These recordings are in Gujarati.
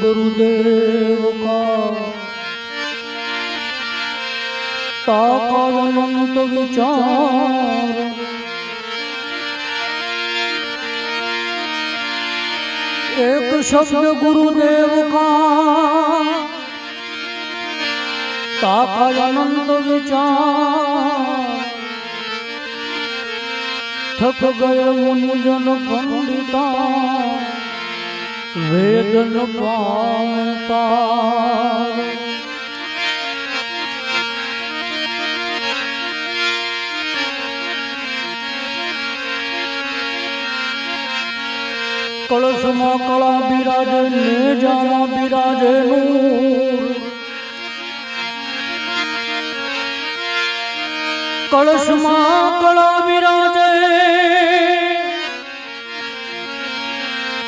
गुरुदेव का ताकत विचार एक शब्द गुरुदेव का ताकत अनंत विचार थक गए मुनि जन पंडिता વેદન પામતા. કળશમાં કળા બિરાજે ને જાણા બિરાજે નૂર. કળશમાં કળા બિરાજે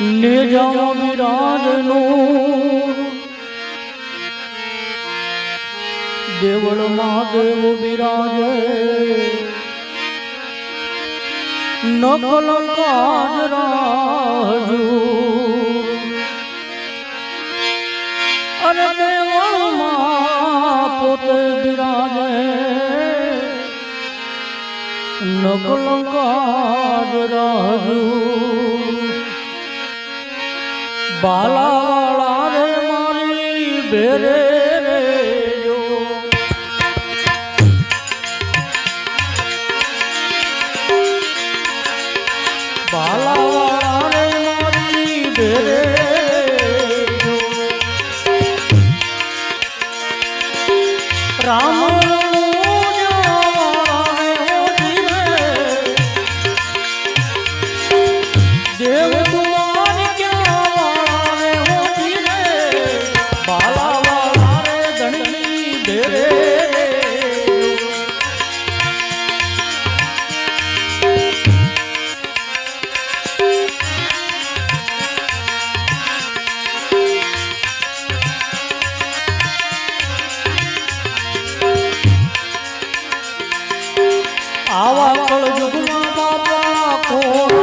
લે જાઉં બિરાજનું દેવળ મહાદેવ બિરાજે. નકલ કાજ રાજુ. અરે દેવળમાં પોતે બિરાજે. નકલ કાજ રાજુ. બાલાવાળા રે મારી બેરે આવા કળ જુગના દાદા કોણ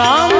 राम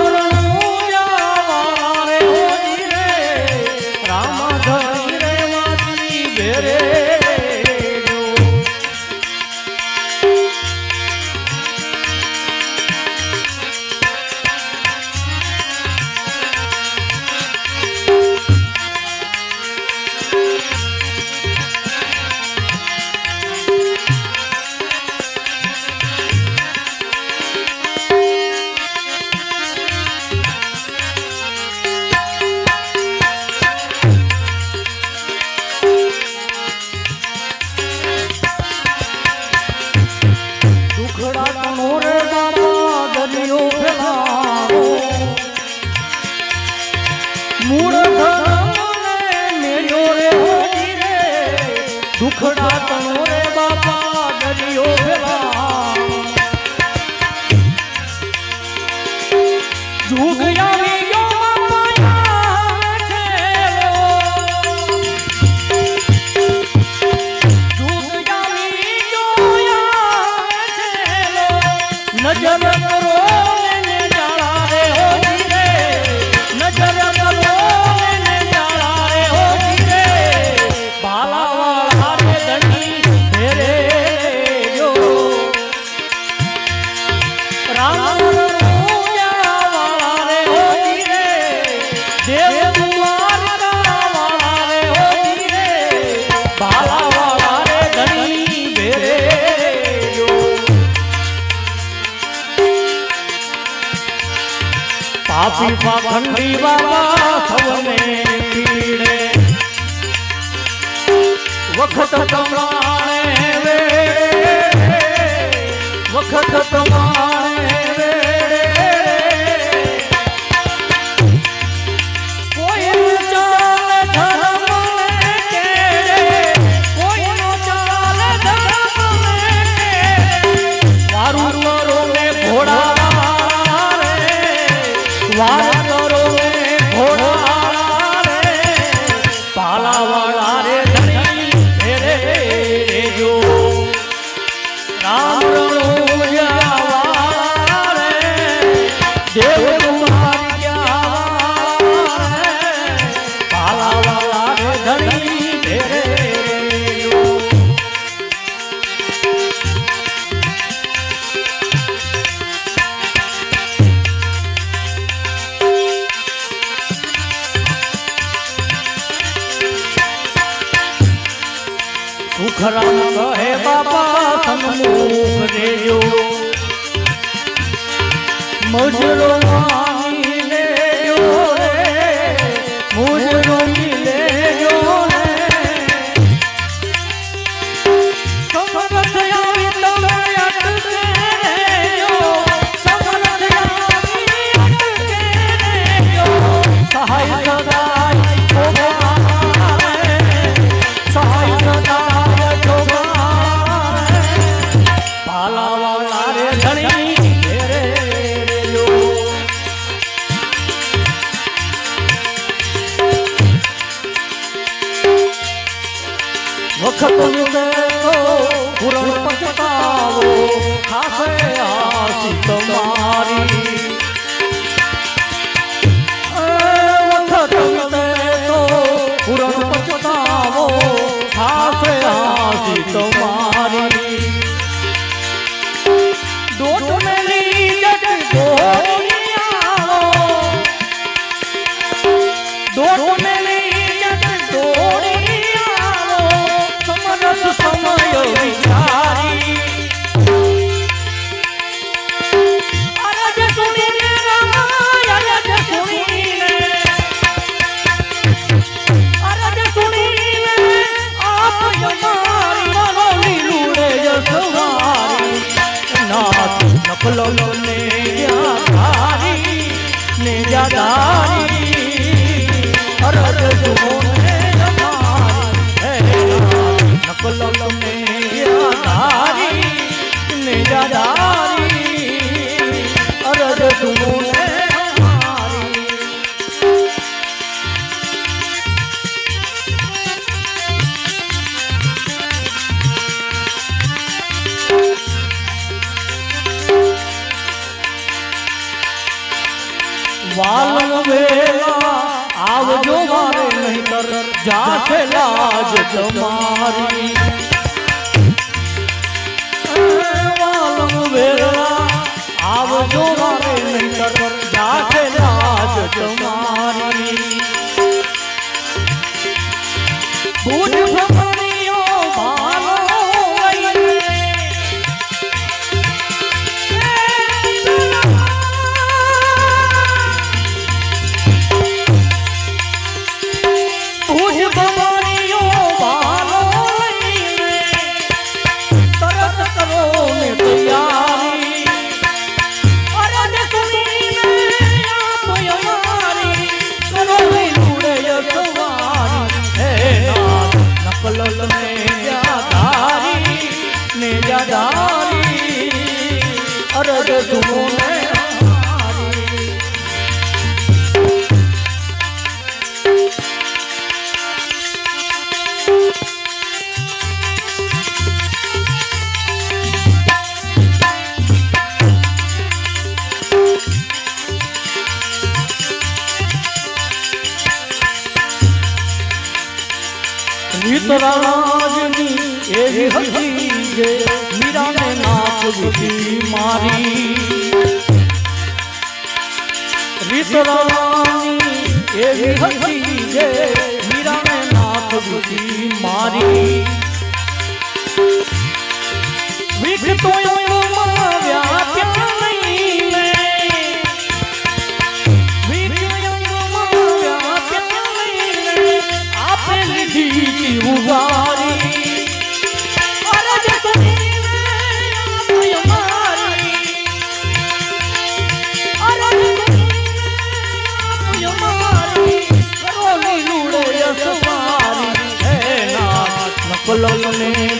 પાપી પાખંડી બાબા સૌને પીડે વખત તમાણે રે વખત તમાણે 走吗？তোমার વિતરાજની એવી હતી જે મીરાને નાખી મારી વિતરાજની એવી હતી જે મીરાને નાખી તો બોલો મને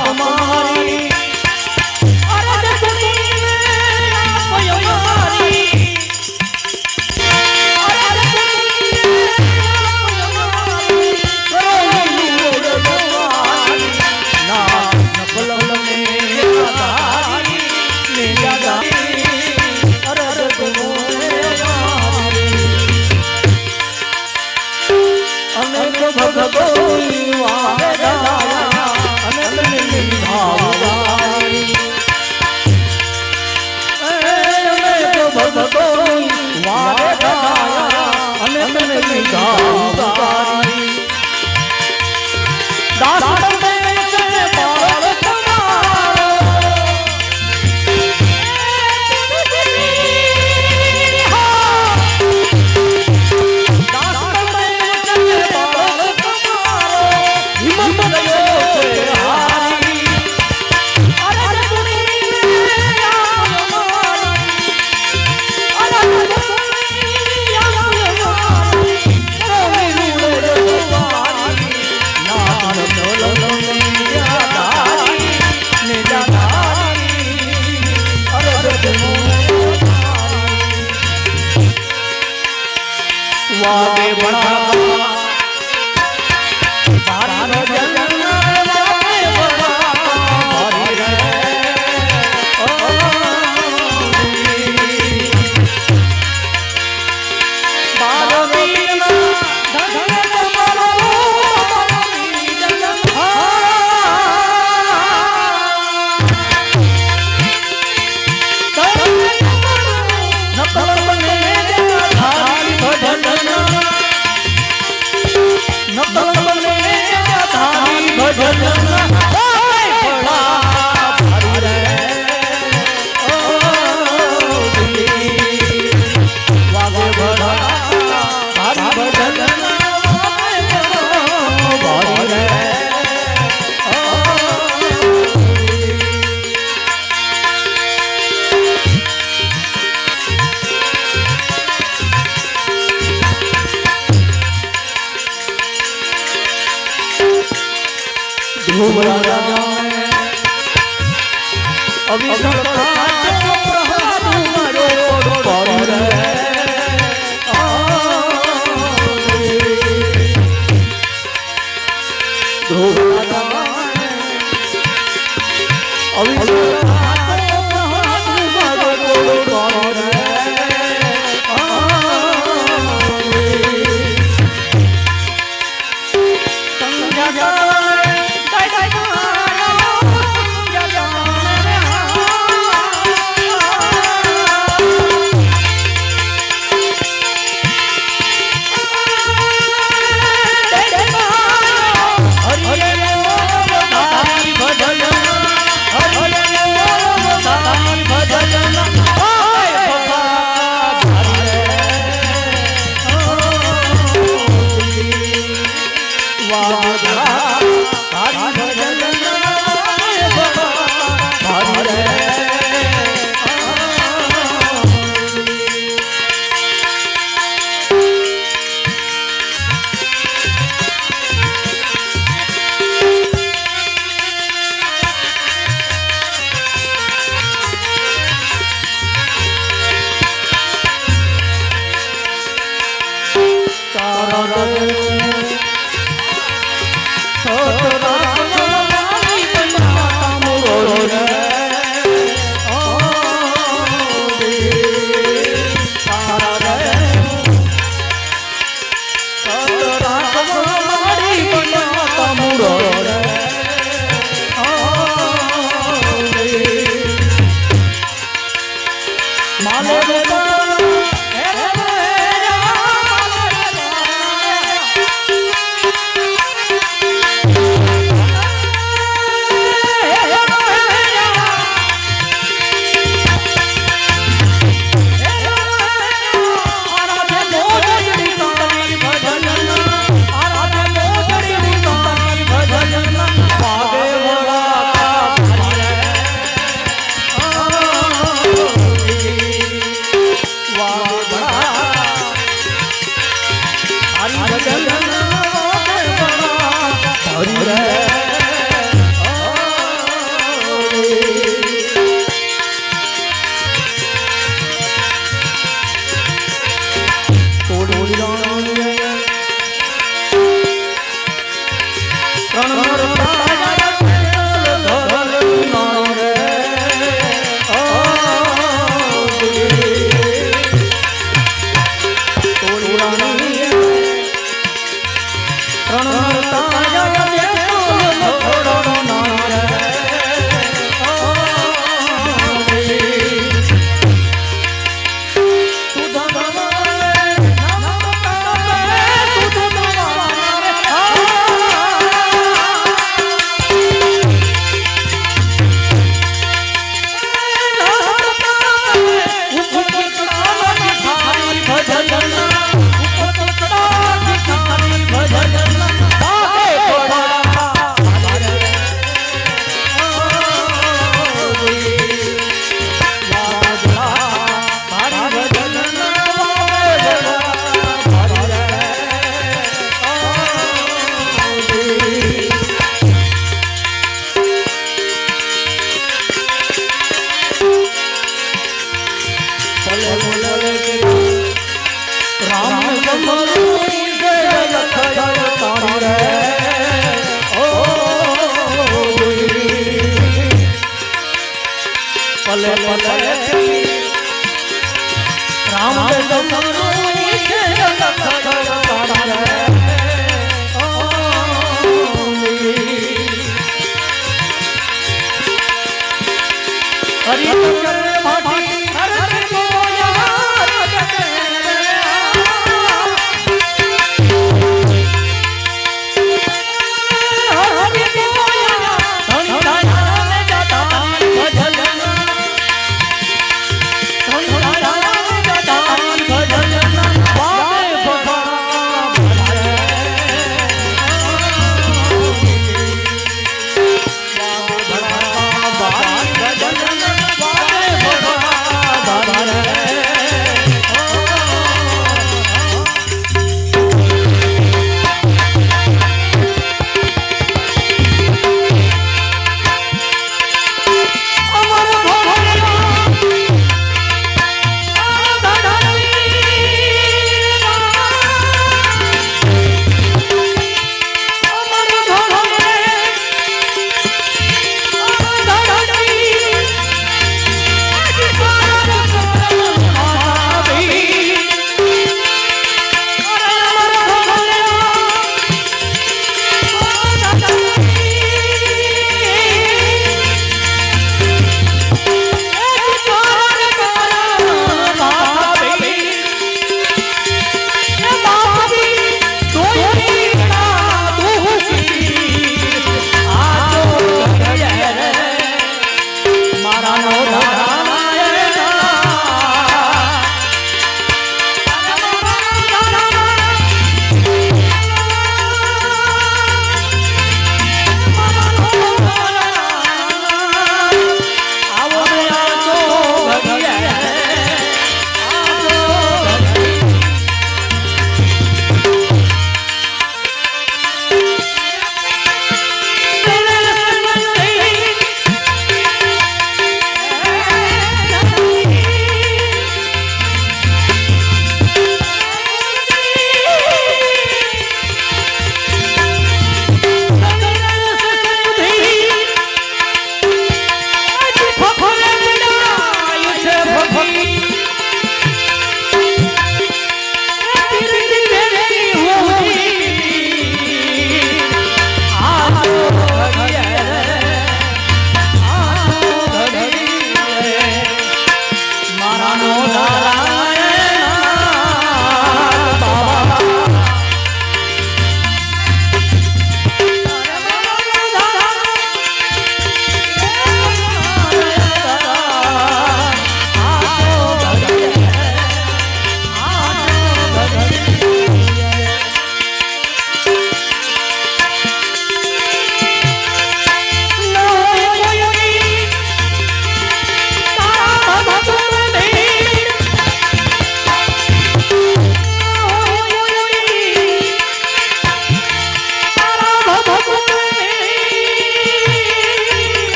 no todo ધ્રુવ. અવિ માલે ગોપાલ